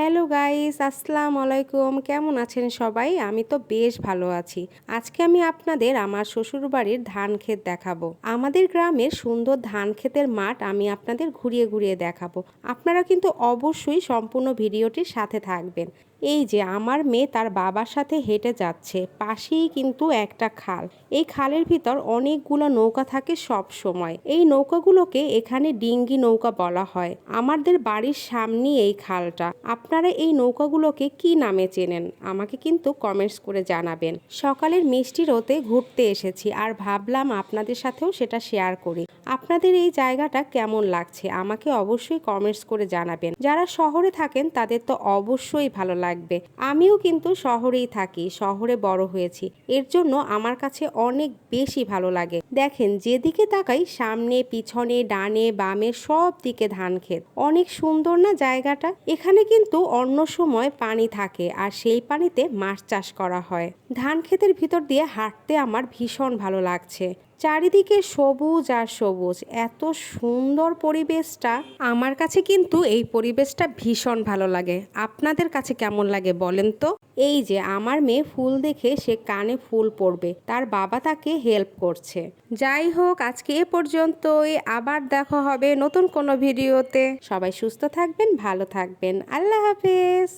Hello guys আসসালাম আলাইকুম কেমন আছেন সবাই? আমি তো বেশ ভালো আছি। আজকে আমি আপনাদের আমার শ্বশুরবাড়ির ধান ক্ষেত দেখাবো। আমাদের গ্রামের সুন্দর ধান ক্ষেতের মাঠ আমি আপনাদের ঘুরিয়ে ঘুরিয়ে দেখাবো। আপনারা কিন্তু অবশ্যই সম্পূর্ণ ভিডিওটির সাথে থাকবেন। এই যে আমার মেয়ে তার বাবার সাথে হেঁটে যাচ্ছে, পাশেই কিন্তু একটা খাল। এই খালের ভিতর অনেকগুলো নৌকা থাকে সব সময়। এই নৌকাগুলোকে এখানে ডিঙ্গি নৌকা বলা হয়। আমাদের বাড়ির সামনে এই খালটা। আপনারা এই নৌকাগুলোকে কি নামে চেনেন? আমাকে কিন্তু কমেন্টস করে জানাবেন। সকালের মিষ্টি রোতে ঘুরতে এসেছি আর ভাবলাম আপনাদের সাথেও সেটা শেয়ার করি। আপনাদের এই জায়গাটা কেমন লাগছে? আমাকে অবশ্যই কমেন্টস করে জানাবেন। যারা শহরে থাকেন তাদের তো অবশ্যই ভালো লাগবে। আমিও কিন্তু শহরেই থাকি, শহরে বড় হয়েছি। এর জন্য আমার কাছে অনেক বেশি ভালো লাগে। দেখেন, যেদিকে তাকাই, সামনে, পিছনে, ডানে, বামে, সব দিকে ধান ক্ষেত। অনেক সুন্দর না জায়গাটা? এখানে কিন্তু অন্য সময় পানি থাকে আর সেই পানিতে মাছ চাষ করা হয়। ধান ক্ষেতের ভিতর দিয়ে হাঁটতে আমার ভীষণ ভালো লাগছে। চারিদিকে সবুজ আর সবুজ। এত সুন্দর পরিবেশটা। আমার কাছে কিন্তু এই পরিবেশটা ভীষণ ভালো লাগে। আপনাদের কাছে কেমন লাগে বলেন তো? এই যে, আমার মেয়ে ফুল দেখে সে কানে ফুল পড়বে। তার বাবা তাকে হেল্প করছে। যাই হোক, আজকে এ পর্যন্তই। আবার দেখা হবে নতুন কোনো ভিডিওতে। সবাই সুস্থ থাকবেন, ভালো থাকবেন। আল্লাহ হাফেজ।